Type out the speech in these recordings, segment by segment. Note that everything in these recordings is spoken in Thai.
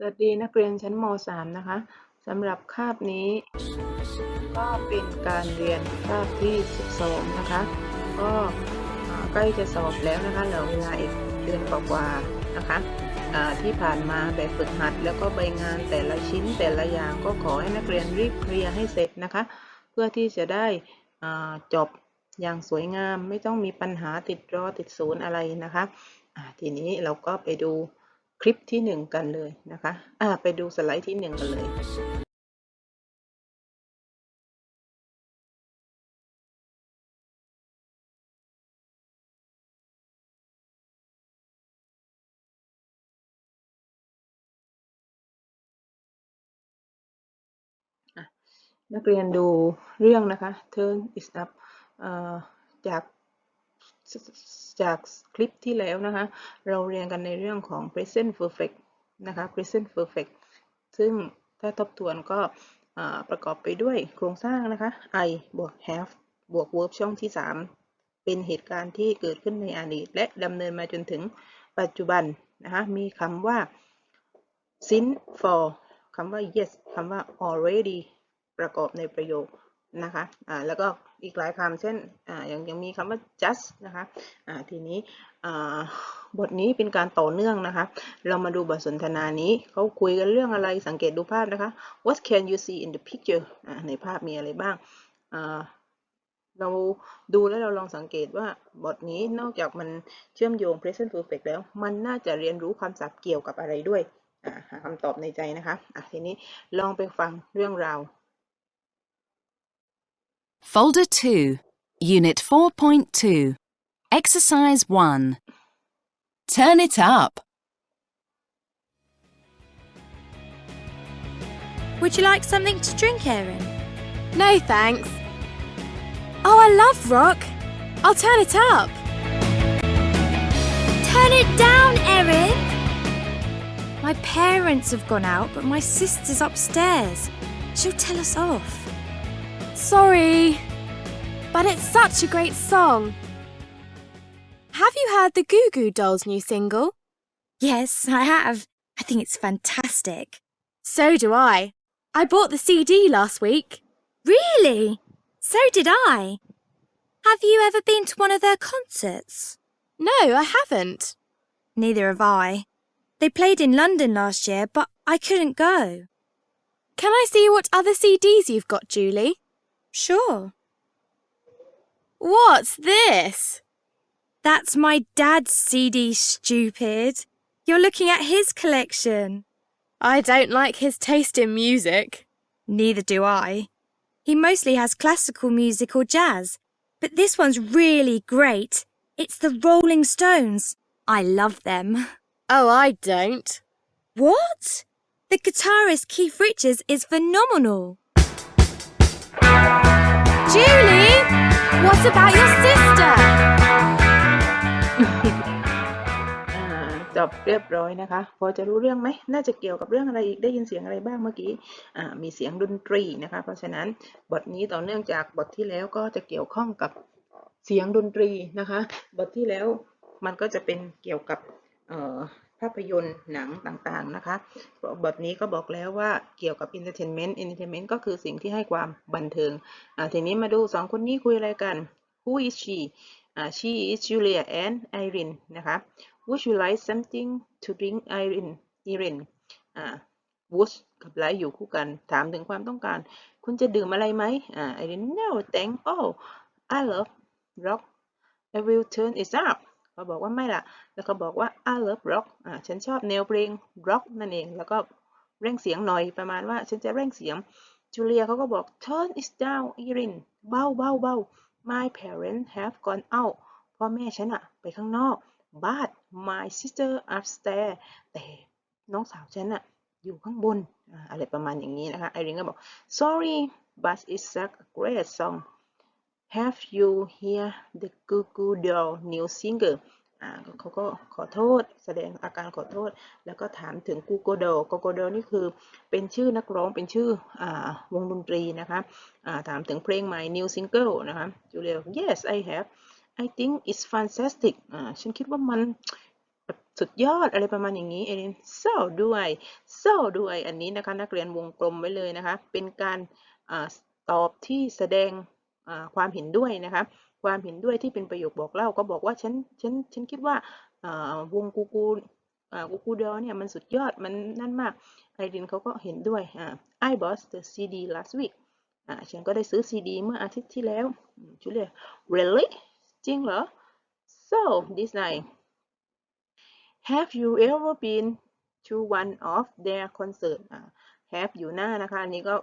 สวัสดีนักเรียนชั้นม .3 นะคะสำหรับคาบนี้ ก็เป็นการเรียนคาบที่ 12 นะคะ ก็ใกล้จะสอบแล้วนะคะเหลือเวลาอีกเดือนกว่าๆนะคะที่ผ่านมาแบบฝึกหัด แล้วก็ใบงานแต่ละชิ้นแต่ละอย่างก็ขอให้นักเรียนรีบเคลียร์ให้เสร็จนะคะ เพื่อที่จะได้จบอย่างสวยงามไม่ต้องมีปัญหาติดรอติดศูนย์อะไรนะคะอ่าทีนี้เราก็ไปดู คลิปที่หนึ่งกันเลยนะคะอ่าไปดูสไลด์ที่หนึ่งกันเลยนักเรียนดูเรื่องนะคะ Turn is up จาก จากคลิปที่แล้วนะคะ เราเรียนกันในเรื่องของ present perfect นะคะ present perfect ซึ่งถ้าทบทวนก็ประกอบไปด้วยโครงสร้างนะคะ I บวก have บวก verb ช่องที่ 3 เป็นเหตุการณ์ที่เกิดขึ้นในอดีต และดำเนินมาจนถึงปัจจุบันนะคะ มีคำว่า since for คำว่า yes คำว่า already ประกอบในประโยค นะคะอ่าแล้วก็อีกหลายคำเช่นอ่ายังยังมีคำว่า just นะคะอ่าทีนี้อ่าบทนี้เป็นการต่อเนื่องนะคะ เรามาดูบทสนทนานี้เขาคุยกันเรื่องอะไรสังเกตดูภาพนะคะ What can you see in the picture อ่าในภาพมีอะไรบ้างอ่าเราดูแล้วเราลองสังเกตว่าบทนี้นอกจากมันเชื่อมโยง present perfect แล้ว มันน่าจะเรียนรู้คำศัพท์เกี่ยวกับอะไรด้วยหาคำตอบในใจนะคะะทีนี้ลองไปฟังเรื่องราว Folder 2, Unit 4.2, Exercise 1. Turn it up. Would you like something to drink, Erin? No thanks. Oh, I love rock. I'll turn it up. Turn it down, Erin! My parents have gone out, but my sister's upstairs. She'll tell us off. Sorry. But it's such a great song. Have you heard the Goo Goo Dolls' new single? Yes, I have. I think it's fantastic. So do I. I bought the CD last week. Really? So did I. Have you ever been to one of their concerts? No, I haven't. Neither have I. They played in London last year, but I couldn't go. Can I see what other CDs you've got, Julie? Sure. What's this? That's my dad's CD, stupid. You're looking at his collection. I don't like his taste in music. Neither do I. He mostly has classical music or jazz, but this one's really great. It's the Rolling Stones. I love them. Oh, I don't. What? The guitarist Keith Richards is phenomenal. Julie! What about your sister? จบเรียบร้อยนะคะ พอจะรู้เรื่องไหม น่าจะเกี่ยวกับเรื่องอะไรอีก ได้ยินเสียงอะไรบ้างเมื่อกี้มีเสียงดนตรีนะคะ เพราะฉะนั้นบทนี้ต่อเนื่องจากบทที่แล้วก็จะเกี่ยวข้องกับเสียงดนตรีนะคะ บทที่แล้วมันก็จะเป็นเกี่ยวกับ ภาพยนตร์หนังต่างๆนะคะบทนี้ก็บอกแล้วว่าเกี่ยวกับ entertainment entertainment ก็คือสิ่งที่ให้ความบันเทิงทีนี้มาดูสองคนนี้คุยอะไรกัน who is she she is Julia and Irene นะคะ would you like something to drink Irene Irene would กับ like อยู่คู่กันถามถึงความต้องการ คุณจะดื่มอะไรไหม Irene no thank oh I love rock I will turn it up เขาบอกว่าไม่ล่ะแล้วเขาบอกว่า I love rock อ่าฉันชอบแนวเพลง rock นั่นเอง แล้วก็เร่งเสียงหน่อยประมาณว่าฉันจะเร่งเสียงจูเลียเขาก็บอก turn it down Erin เบาเบาเบา my parents have gone out พ่อแม่ฉันอะไปข้างนอก but my sister upstairs แต่น้องสาวฉันอะอยู่ข้างบนอ่าอะไรประมาณอย่างนี้นะคะไอรินก็บอก sorry but it's such a great song have you hear the Goo Goo Doll new singer เขาก็ขอโทษแสดงอาการขอโทษ แล้วก็ถามถึงกูโกโดโกโกโดนี่คือเป็นชื่อนักร้องเป็นชื่ออวงดนตรีนะคะถามถึงเพลงใหม่ new single นะคะจูเลีย yes I have I think it's fantastic ฉันคิดว่ามันสุดยอดอะไรประมาณอย่างนี้เอริน so ด้วย so ด้วยอันนี้นะคะนักเรียนวงกลมไว้เลยนะคะ เป็นการอตอบที่แสดง ความเห็นด้วยนะคะความเห็นด้วยที่เป็นประโยคบอกเล่าก็บอกว่าฉันฉันฉันคิดว่าวงกูกูกูกูดอเนี่ยมันสุดยอดมันนั่นมากไอรินเขาก็เห็นด้วยอ่า I bought the CD last week อ่าฉันก็ได้ซื้อซีดีเมื่ออาทิตย์ที่แล้วจูเลีย really จริงเหรอ so this night have you ever been to one of their concert อ่า have อยู่หน้านะคะอันนี้ก็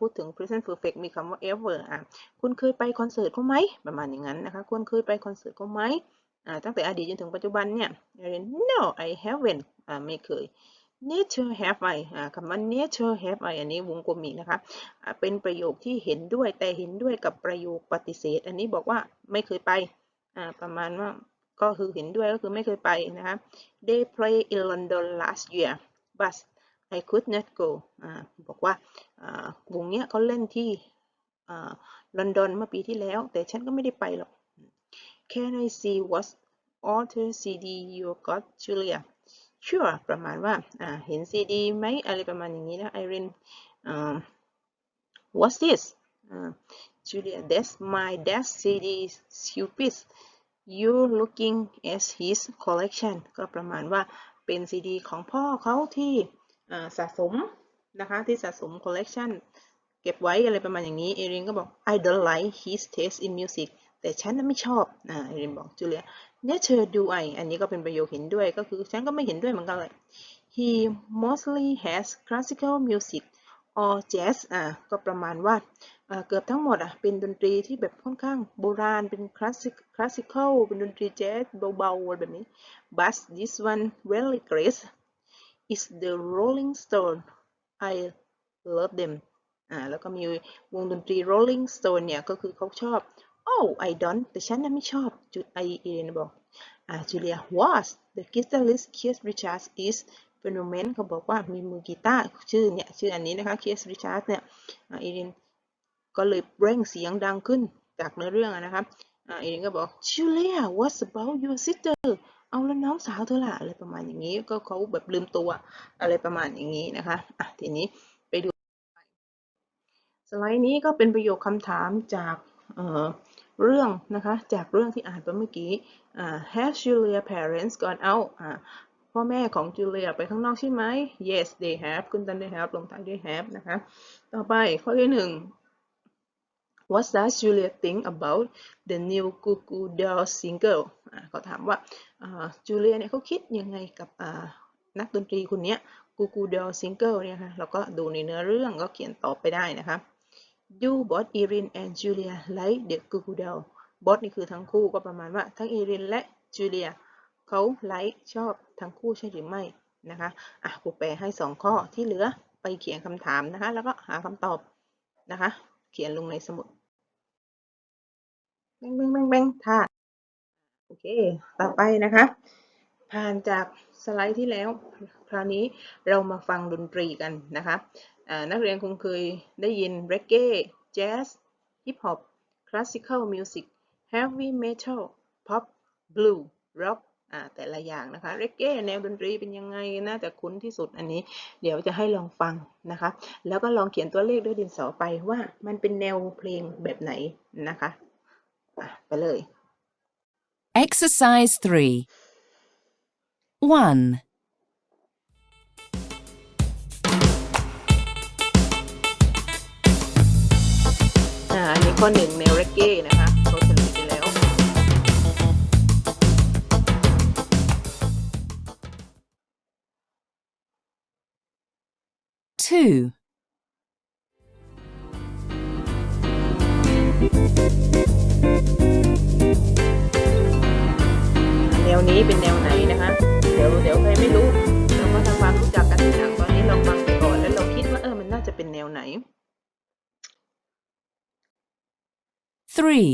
พูดถึง present perfect มีคำว่า ever อ่าคุณเคยไปคอนเสิร์ตเขาไหมประมาณอย่างนั้นนะคะคุณเคยไปคอนเสิร์ตเขาไหมอ่าตั้งแต่อดีตจนถึงปัจจุบันเนี่ย no I haven't อ่าไม่เคย nature have I อ่าคำว่า nature have I อันนี้วงกลมอีกนะคะอ่าเป็นประโยคที่เห็นด้วยแต่เห็นด้วยกับประโยคปฏิเสธ อันนี้บอกว่าไม่เคยไปอ่าประมาณว่าก็คือเห็นด้วยก็คือไม่เคยไปนะคะ they play in London last year but I could not go อบอกว่าวงเนี้ยเขาเล่นที่ลอนดอนเมื่อปีที่แล้ว แต่ฉันก็ไม่ได้ไปหรอก Can I see what author CD you got Julia sure ประมาณว่าเห็นซีดีไหมอะไรประมาณอย่างนี้นะ Irene what's this Julia that's my dad's CD stupid you looking at his collection ก็ประมาณว่าเป็นซีดีของพ่อเขาที่ สะสมนะคะที่สะสม collection เก็บไว้อะไรประมาณอย่างนี้เอรินก็บอก I don't like his taste in music แต่ฉันน่ะไม่ชอบอ่าเอรินบอกจูเลีย Nature do I อันนี้ก็เป็นประโยคเห็นด้วยก็คือฉันก็ไม่เห็นด้วยเหมือนกันเลย He mostly has classical music or jazz อ่าก็ประมาณว่าเกือบทั้งหมดอะเป็นดนตรีที่แบบค่อนข้างโบราณเป็นคลาสสิกคลาสสิคอลเป็นดนตรีแจ๊สเบาๆแบบนี้ but this one very great is the Rolling Stone I love them อ่าแล้วก็มีวงดนตรี Rolling Stone เนี่ยก็คือเขาชอบ oh I don't แต่ฉันน่ะไม่ชอบจุด I เอเนบอกอ่า Julia was the guitarist Keith Richards is phenomen เขาบอกว่ามีมือกีตาร์ชื่อเนี่ยชื่ออันนี้นะคะ Keith Richards เนี่ยอ่าเอเนก็เลยเร่งเสียงดังขึ้นจากเนื้อเรื่องนะครับอ่าเอเนก็บอก Julia what about your sister เอาแล้วน้องสาวเธอละอะไรประมาณอย่างนี้ ก็เขาแบบลืมตัวอะไรประมาณอย่างนี้นะคะอะทีนี้ไปดู สไลด์นี้ก็เป็นประโยคคำถามจากเอ่อเรื่องนะคะจากเรื่องที่อ่านไปเมื่อกี้ Has Julia parents gone out พ่อแม่ของ Julia ไปข้างนอกใช่ไหม Yes they have ขึ้นต้นด้วย have ลงท้ายด้วย have นะคะ ต่อไปข้อที่หนึ่ง What does Julia think about the new Goo Goo Dolls single เขาถามว่าอ่า Julia เนี่ยเขาคิดยังไงกับนักดนตรีคนนี้ย Goo Goo Doll single เนี่ยค่ะเราก็ดูในเนื้อเรื่องก็เขียนตอบไปได้นะคะ Do both Erin and Julia like the Goo Goo Doll. both นี่คือทั้งคู่ก็ประมาณว่าทั้ง Erin และ Julia เขา like ชอบทั้งคู่ใช่หรือไม่นะคะอะครูแปลให้สองข้อที่เหลือไปเขียนคำถามนะคะ แล้วก็หาคำตอบนะคะ เขียนลงในสมุด แบงแบงแบงแบงค่ะโอเค ต่อไปนะคะ ผ่านจากสไลด์ที่แล้ว คราวนี้เรามาฟังดนตรีกันนะคะนักเรียนคงเคยได้ยินเร g เก้แจ๊สฮิปฮอปคลาสสิคอลมิวสิกเฮฟวี่เมทัลพ็อปบลูร็อกอ่าแต่ละอย่างนะคะเร g เก้แนวดนตรีเป็นยังไงน่าจะคุ้นที่สุดอันนี้ เดี๋ยวจะให้ลองฟังนะคะ แล้วก็ลองเขียนตัวเลขด้วยดินสอไปว่ามันเป็นแนวเพลงแบบไหนนะคะ ไปเลย Exercise 3. 1. อ่าอันนี้ข้อหนึ่งแนวเรกเก้นะคะเขาเฉลยไปแล้ว 2. นี้เป็นแนวไหนนะคะ เดี๋ยวเดี๋ยวใครไม่รู้เราก็ทำความรู้จักกันทีหลังตอนนี้เราฟังไปก่อนแล้วเราคิดว่าเออมันน่าจะเป็นแนวไหน three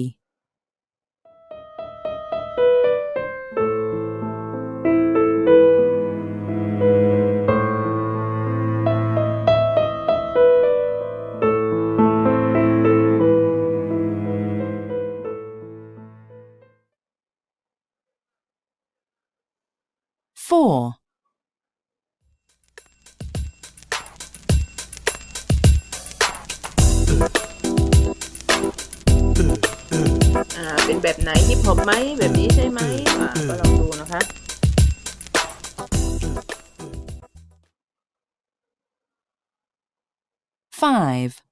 5.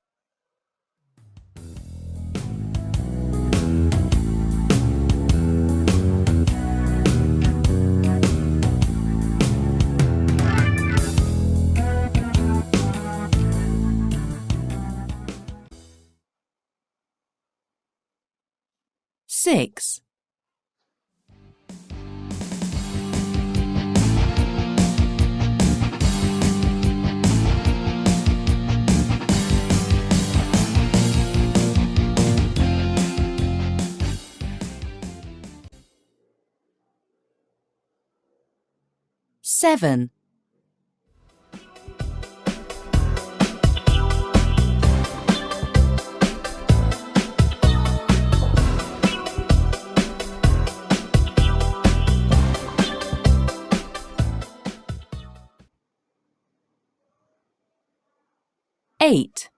Six. 7. Eight.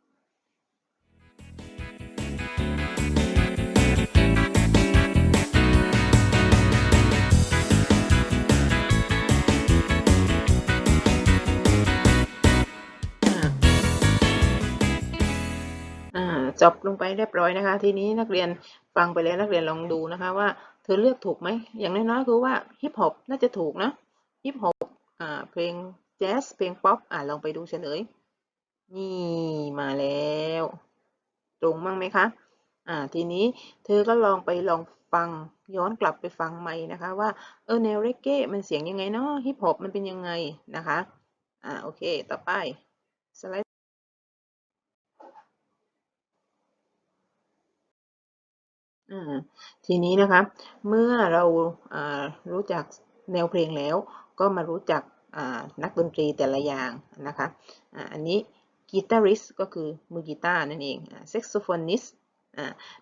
จบลงไปเรียบร้อยนะคะ ทีนี้นักเรียนฟังไปแล้วนักเรียนลองดูนะคะว่าเธอเลือกถูกไหม อย่างน้อยๆคือว่าฮิปฮอปน่าจะถูกนะฮิปฮอปเพลงแจ๊สเพลงป๊อปอ่าลองไปดูเฉลย นี่มาแล้ว ตรงมั้งไหมคะอ่าทีนี้เธอก็ลองไปลองฟังย้อนกลับไปฟังใหม่นะคะ ว่าเออแนวเรเก้มันเสียงยังไงเนาะฮิปฮอปมันเป็นยังไงนะคะอ่าโอเค ต่อไปสไลด์ อ่า ทีนี้นะคะเมื่อเรารู้จักแนวเพลงแล้ว ก็มารู้จักนักดนตรีแต่ละอย่างนะคะอันนี้กีตาริสก็คือมือกีตาร์นั่นเองเซ็กโซโฟนิส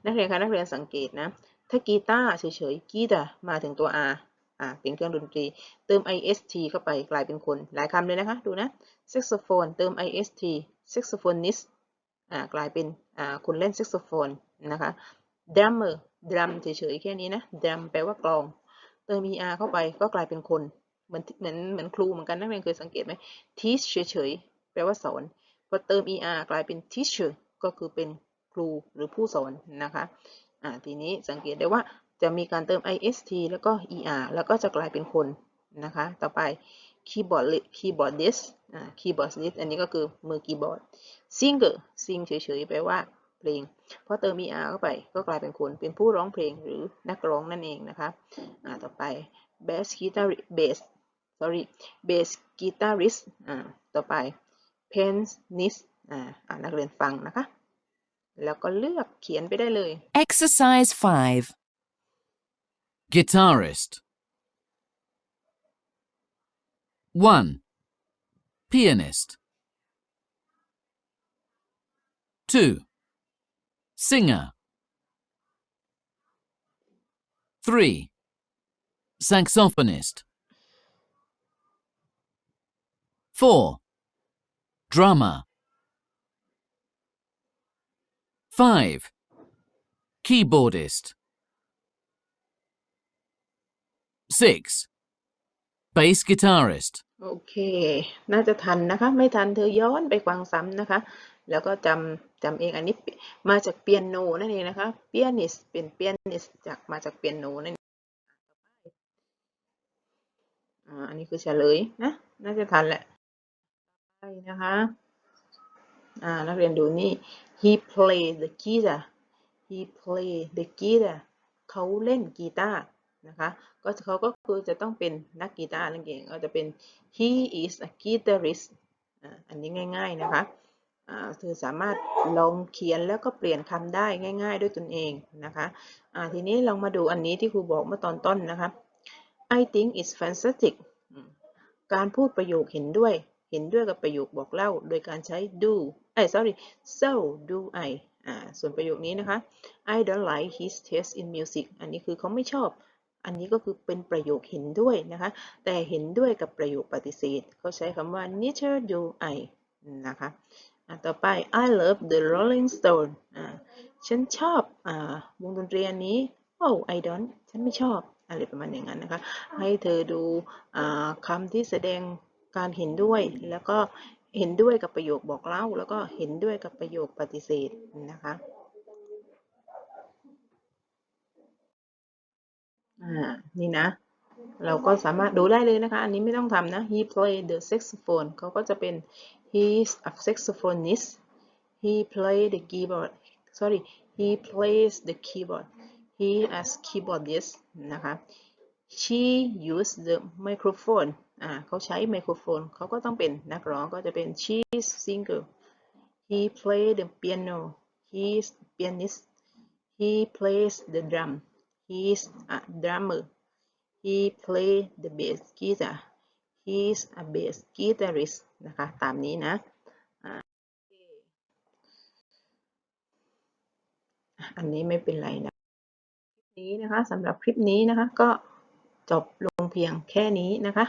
นักเรียนคะนักเรียนสังเกตนะถ้ากีตาร์เฉยๆกีตาร์มาถึงตัว R อ่าเป็นเครื่องดนตรี เติม ist เข้าไปกลายเป็นคน หลายคำเลยนะคะ ดูนะแซ็กโซโฟนเติม ist แซ็กโซโฟนิสอ่ากลายเป็นอ่าคนเล่นแซ็กโซโฟนนะคะ drummer ดรัมเฉยๆแค่นี้นะดรัมแปลว่ากลอง เติม er เข้าไปก็กลายเป็นคนเหมือนเหมือนเหมือนครูเหมือนกันนักเรียนเคยสังเกตไหม teach เฉยๆแปลว่าสอนพอเติม er กลายเป็น teacher ก็คือเป็นครูหรือผู้สอนนะคะอ่าทีนี้สังเกตได้ว่าจะมีการเติม ist แล้วก็ er แล้วก็จะกลายเป็นคนนะคะ ต่อไป keyboard keyboardist อ่า keyboardist อันนี้ก็คือมือคีย์บอร์ด singer sing เฉยๆแปลว่า เพลง เพอเติม er เข้าไปก็กลายเป็นคนเป็นผู้ร้องเพลงหรือนักร้องนั่นเองนะคะอ่าต่อไป bass guitar bass sorry bass guitarist อ่าต่อไป pianist อ่าอ่านักเรียนฟังนะคะ แล้วก็เลือกเขียนไปได้เลย Exercise 5. Guitarist 1. Pianist 2. Singer 3. Saxophonist 4. Drummer 5. Keyboardist 6. Bass guitarist โอเค น่าจะทันนะคะ ไม่ทันเธอย้อนไปฟังซ้ำนะคะ แล้วก็จำจำเองอันนี้มาจากเปียโนนั่นเองนะคะเปียนิสเป็นเปียนิสจากมาจากเปียโนนั่นเองอันนี้คือเฉลยนะน่าจะทันแหละไปนะคะอ่านักเรียนดูนี่ he play the guitar he play the guitar เขาเล่นกีตาร์นะคะก็เขาก็คือจะต้องเป็นนักกีตาร์นั่นเองก็จะเป็น he is a guitarist อันนี้ง่าย ๆ นะคะ เธอสามารถลองเขียนแล้วก็เปลี่ยนคำได้ง่าย ๆ ด้วยตนเองนะคะทีนี้ลองมาดูอันนี้ที่ครูบอกเมื่อตอนต้นนะคะ I think it's fantastic การพูดประโยคเห็นด้วย เห็นด้วยกับประโยคบอกเล่า โดยการใช้ do เอ้ย sorry so do I ส่วนประโยคนี้นะคะ I don't like his taste in music อันนี้คือเขาไม่ชอบ อันนี้ก็คือเป็นประโยคเห็นด้วยนะคะ แต่เห็นด้วยกับประโยคปฏิเสธ เขาใช้คำว่า neither do I นะคะ อะต่อไป I love the Rolling Stone อ่าฉันชอบอ่าวงดนตรีอันนี้ oh I don't ฉันไม่ชอบอะไรประมาณอย่างนั้นนะคะ ให้เธอดูอคำที่แสดงการเห็นด้วย แล้วก็เห็นด้วยกับประโยคบอกเล่า แล้วก็เห็นด้วยกับประโยคปฏิเสธนะคะนี่นะ เราก็สามารถดูได้เลยนะคะ อันนี้ไม่ต้องทำนะ he played the saxophone เขาก็จะเป็น he's a saxophonist he played the keyboard sorry he plays the keyboard he as keyboardist นะคะ she used the microphone อ่าเขาใช้ไมโครโฟน เขาก็ต้องเป็นนักร้องก็จะเป็น she singer he played the piano he's pianist he plays the drum he's a drummer he play the bass guitar he's a bass guitarist นะคะ ตามนี้นะ อันนี้ไม่เป็นไรนะคลิปนี้นะคะสำหรับคลิปนี้นะคะ ก็จบลงเพียงแค่นี้นะคะ